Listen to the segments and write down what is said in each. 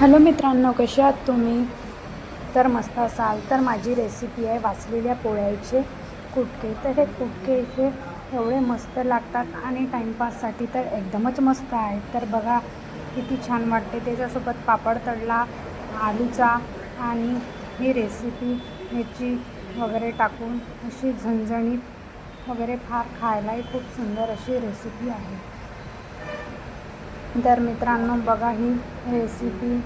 Hello मित्रांनो कसे आहात तुम्ही? तर मस्त असाल. तर माझी रेसिपी आहे वाचलेल्या पोळ्याचे कुटके. तर हे कुटके एवढे मस्त लागतात आणि टाईमपाससाठी तर एकदमच मस्त आहे तर बघा किती छान वाटते. त्याच्यासोबत पापड तळला आलूचा आणि ही रेसिपी मिरची वगैरे टाकून अशी झणझणीत वगैरे फार खायलाही खूप सुंदर अशी रेसिपी आहे. तर मित्रांनो बघा ही रेसिपी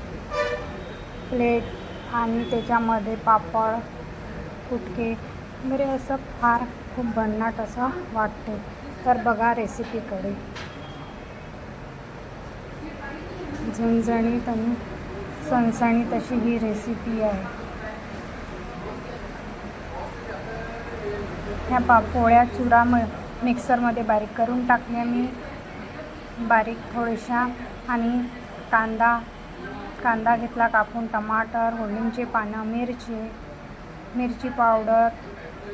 प्लेट आणि त्याच्यामध्ये पापड कुटके वगैरे असं फार खूप भन्नाट असं वाटते. तर बघा रेसिपीकडे झणझणीत आणि सणसणीत अशी ही रेसिपी आहे. ह्या पा पोळ्या चुरा म मिक्सरमध्ये बारीक करून टाकल्या मी. बारीक थोड्याशा आणि कांदा कांदा घेतला कापून टमाटर होळींचे पानं मिरची मिरची पावडर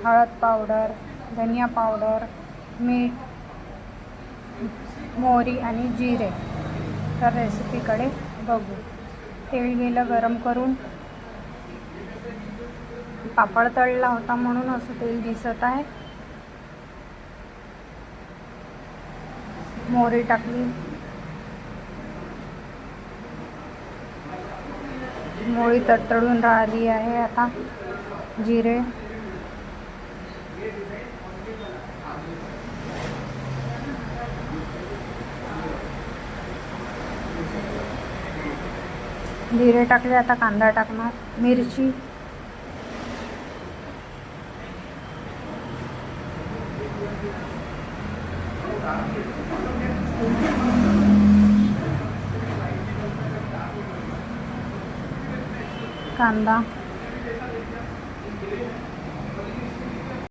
हळद पावडर धनिया पावडर मीठ मोहरी आणि जिरे. तर रेसिपीकडे बघू. तेल गेलं गरम करून पापड तळला होता म्हणून असं तेल दिसत आहे. मोहरी टाकली. मोहरी तडतडून राहिली आहे आता. जिरे. जिरे टाकले आता कांदा टाकणार. मिरची. कांदा